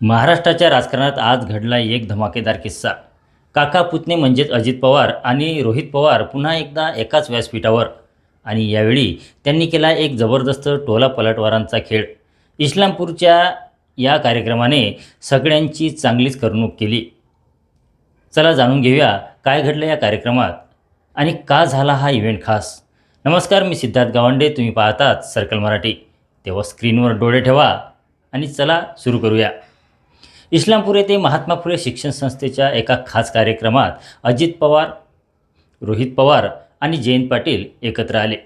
महाराष्ट्राच्या राजकारणात आज घडला एक धमाकेदार किस्सा. काका पुतणे म्हणजेच अजित पवार आणि रोहित पवार पुन्हा एकदा एकाच व्यासपीठावर. आणि यावेळी त्यांनी केला एक जबरदस्त टोला पलटवारांचा खेळ. इस्लामपूरच्या या कार्यक्रमाने सगळ्यांची चांगलीच करमणूक केली. चला जाणून घेऊया काय घडलं या कार्यक्रमात आणि का झाला हा इव्हेंट खास. नमस्कार मी सिद्धार्थ गावंडे. तुम्ही पाहतात सर्कल मराठी. तेव्हा स्क्रीनवर डोळे ठेवा आणि चला सुरू करूया. इस्लामपूर येथे महात्मा फुले शिक्षण संस्थेच्या एका खास कार्यक्रमात अजित पवार रोहित पवार आणि जयंत पाटील एकत्र आले.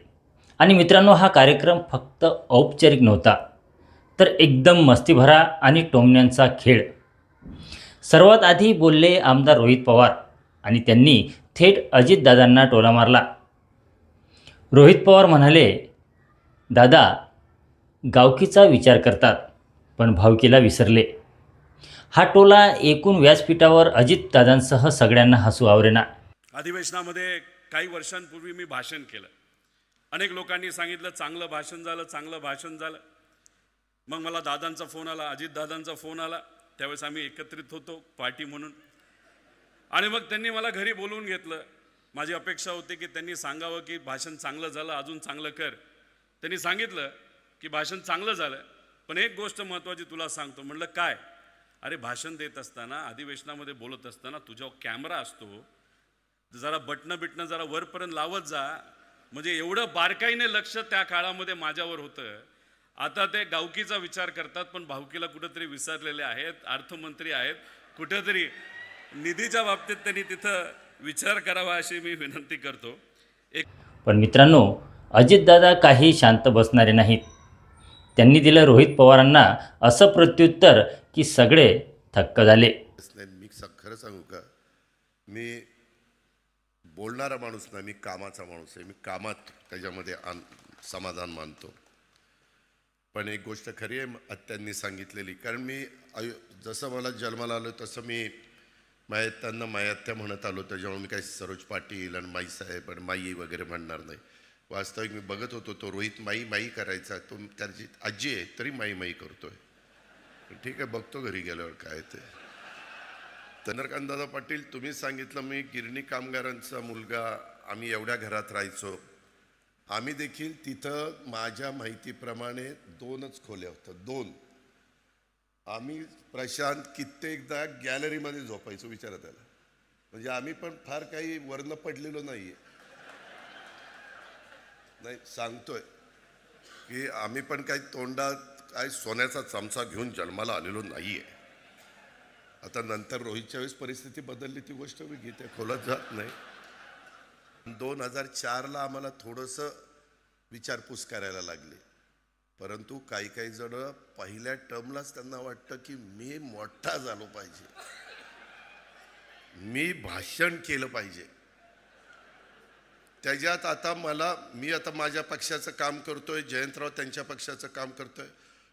आणि मित्रांनो हा कार्यक्रम फक्त औपचारिक नव्हता तर एकदम मस्तीभरा आणि टोमण्यांचा खेळ. सर्वात आधी बोलले आमदार रोहित पवार आणि त्यांनी थेट अजितदादांना टोला मारला. रोहित पवार म्हणाले दादा गावकीचा विचार करतात पण भावकीला विसरले. हा टोला एकूण व्यासपीठावर अजितदादांसह सगळ्यांना हसू आवरेना. अधिवेशनामध्ये काही वर्षांपूर्वी मी भाषण केलं. अनेक लोकांनी सांगितलं चांगलं भाषण झालं चांगलं भाषण झालं. मग मला दादांचा फोन आला अजित दादांचा फोन आला. त्यावेळेस आम्ही एकत्रित होतो पार्टी म्हणून. आणि मग त्यांनी मला घरी बोलवून घेतलं. माझी अपेक्षा होती की त्यांनी सांगावं की भाषण चांगलं झालं अजून चांगलं कर. त्यांनी सांगितलं की भाषण चांगलं झालं. पण एक गोष्ट महत्त्वाची तुला सांगतो म्हणलं काय? अरे भाषण देत असताना अधिवेशनामध्ये बोलत असताना तुझ्या कॅमेरा असतो. जरा बटणं बिटणं जरा वरपर्यंत लावत जा. म्हणजे एवढं बारकाईने लक्ष त्या काळामध्ये माझ्यावर होतं. आता ते गावकीचा विचार करतात पण भावकीला कुठंतरी विसरलेले आहेत अर्थमंत्री आहेत. कुठंतरी निधीच्या बाबतीत त्यांनी तिथं विचार करावा अशी मी विनंती करतो. एक पण मित्रांनो अजितदादा काही शांत बसणारे नाहीत. त्यांनी दिलं रोहित पवारांना असं प्रत्युत्तर की सगळे थक्क झाले. मी खरं सांगू का? मी बोलणारा माणूस नाही मी कामाचा माणूस आहे. मी कामात त्याच्यामध्ये आन समाधान मानतो. पण एक गोष्ट खरी आहे आत्यांनी सांगितलेली. कारण मी आयु जसं मला जन्माला आलो तसं मी मायत्यांना मायात्या म्हणत आलो. त्याच्यामुळे मी काही सरोज पाटील आणि माई साहेब आणि माई वगैरे म्हणणार नाही. वास्तविक मी बघत होतो तो रोहित माई माई करायचा. तो त्याची आजी आहे तरी माई माई करतोय. ठीक आहे बघतो घरी गेल्यावर काय ते. चंद्रकांतदादा पाटील तुम्ही सांगितलं मी गिरणी कामगारांचा मुलगा आम्ही एवढ्या घरात राहायचो. आम्ही देखील तिथं माझ्या माहितीप्रमाणे दोनच खोल्या होत्या दोन. आम्ही प्रशांत कित्येकदा गॅलरीमध्ये झोपायचो विचारा त्याला. म्हणजे आम्ही पण फार काही वर्ण पडलेलो नाहीये. नाही सांगतोय की आम्ही पण काही तोंडात काय सोन्याचा चमचा घेऊन जन्माला आलेलो नाहीये. आता नंतर रोहितच्या वेळेस परिस्थिती बदलली ती गोष्ट मी घेते खोलत जात नाही. दोन हजार चारला आम्हाला थोडंसं विचारपूस करायला लागली. परंतु काही काही जण पहिल्या टर्मलाच त्यांना वाटतं की मी मोठा झालो पाहिजे. मी भाषण केलं पाहिजे. त्याच्यात आता मला मी आता माझ्या पक्षाचं काम करतोय जयंतराव त्यांच्या पक्षाचं काम करतोय.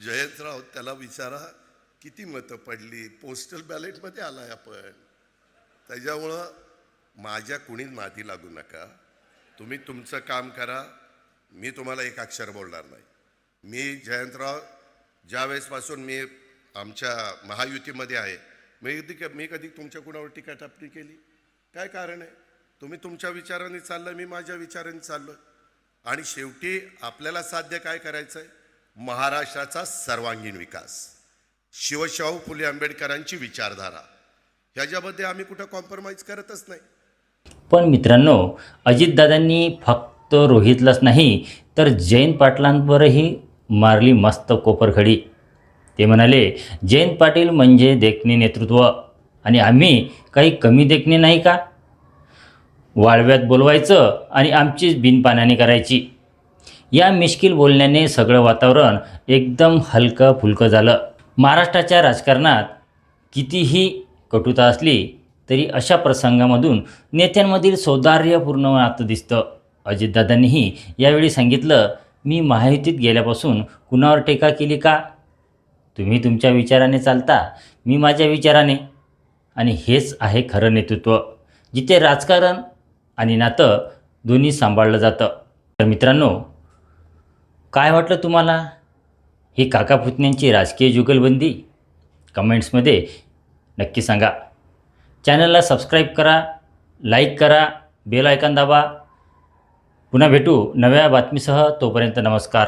जयंतराव त्याला विचारा किती मतं पडली. पोस्टल बॅलेटमध्ये आला आहे आपण. त्याच्यामुळं माझ्या कुणीच माती लागू नका. तुम्ही तुमचं काम करा. मी तुम्हाला एक अक्षर बोलणार नाही. मी जयंतराव ज्या वेळेसपासून मी आमच्या महायुतीमध्ये आहे मी कधी मी कधी तुमच्या कुणावर टीका टापणी केली? काय कारण आहे? तुम्ही तुमच्या विचाराने चाललं मी माझ्या विचाराने चाललो आणि शेवटी आपल्याला साध्य काय करायचं आहे महाराष्ट्राचा सर्वांगीण विकास. शिवशाहू फुले आंबेडकरांची विचारधारा. ह्याच्यामध्ये आम्ही कुठं कॉम्प्रोमाइज करतच नाही. पण मित्रांनो अजितदादांनी फक्त रोहितलाच नाही तर जयंत पाटलांवरही मारली मस्त कोपरखडी ते म्हणाले जयंत पाटील म्हणजे देखणे नेतृत्व आणि आम्ही काही कमी देखणे नाही का? वाळव्यात बोलवायचं आणि आमचीच बिनपाण्याने करायची. या मिश्किल बोलण्याने सगळं वातावरण एकदम हलकं फुलकं झालं. महाराष्ट्राच्या राजकारणात कितीही कटुता असली तरी अशा प्रसंगामधून नेत्यांमधील सौदार्यपूर्ण नातं दिसतं. अजितदादांनीही यावेळी सांगितलं मी महायुतीत गेल्यापासून कुणावर टीका केली का? तुम्ही तुमच्या विचाराने चालता मी माझ्या विचाराने. आणि हेच आहे खरं नेतृत्व जिथे राजकारण आणि नातं दोन्ही सांभाळलं जातं. तर मित्रांनो काय वाटलं तुम्हाला? ही काका पुतण्यांची राजकीय जुगलबंदी? कमेंट्समध्ये नक्की सांगा. चॅनलला सबस्क्राईब करा लाईक करा बेल आयकॉन दाबा. पुन्हा भेटू नव्या बातमीसह तोपर्यंत नमस्कार.